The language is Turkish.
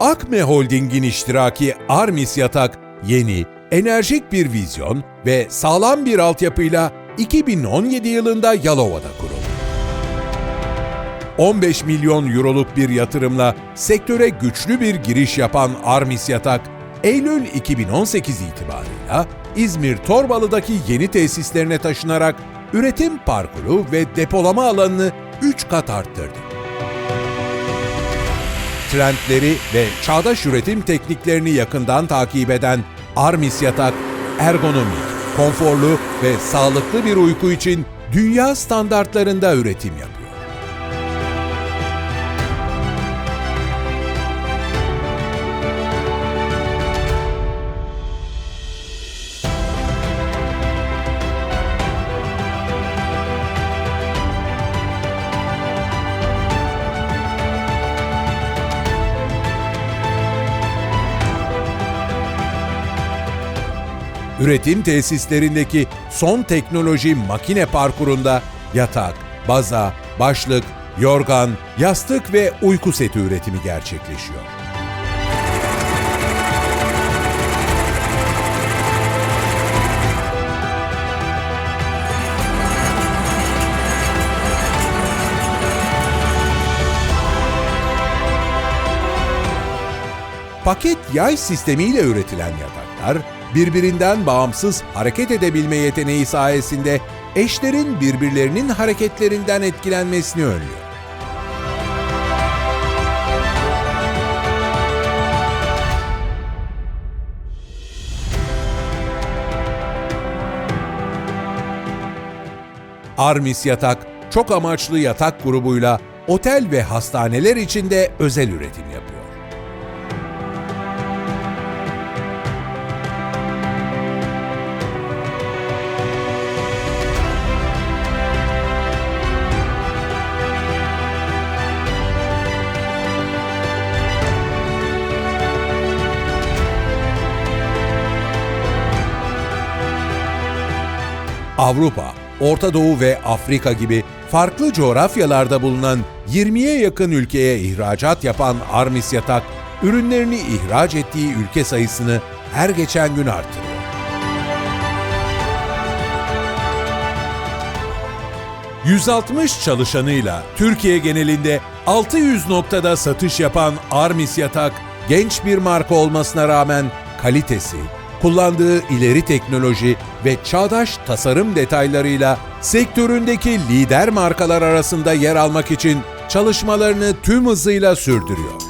Akme Holding'in iştiraki Armis Yatak, yeni, enerjik bir vizyon ve sağlam bir altyapıyla 2017 yılında Yalova'da kuruldu. 15 milyon euroluk bir yatırımla sektöre güçlü bir giriş yapan Armis Yatak, Eylül 2018 itibarıyla İzmir Torbalı'daki yeni tesislerine taşınarak üretim parkuru ve depolama alanını 3 kat arttırdı. Trendleri ve çağdaş üretim tekniklerini yakından takip eden Armis Yatak, ergonomik, konforlu ve sağlıklı bir uyku için dünya standartlarında üretim yapıyor. Üretim tesislerindeki son teknoloji makine parkurunda yatak, baza, başlık, yorgan, yastık ve uyku seti üretimi gerçekleşiyor. Paket yay sistemiyle üretilen yataklar, birbirinden bağımsız hareket edebilme yeteneği sayesinde eşlerin birbirlerinin hareketlerinden etkilenmesini önlüyor. Armis Yatak, çok amaçlı yatak grubuyla otel ve hastaneler için de özel üretim yapıyor. Avrupa, Orta Doğu ve Afrika gibi farklı coğrafyalarda bulunan 20'ye yakın ülkeye ihracat yapan Armis Yatak, ürünlerini ihraç ettiği ülke sayısını her geçen gün artırıyor. ...160 çalışanıyla Türkiye genelinde 600 noktada satış yapan Armis Yatak, genç bir marka olmasına rağmen kalitesi, kullandığı ileri teknoloji ve çağdaş tasarım detaylarıyla sektöründeki lider markalar arasında yer almak için çalışmalarını tüm hızıyla sürdürüyor.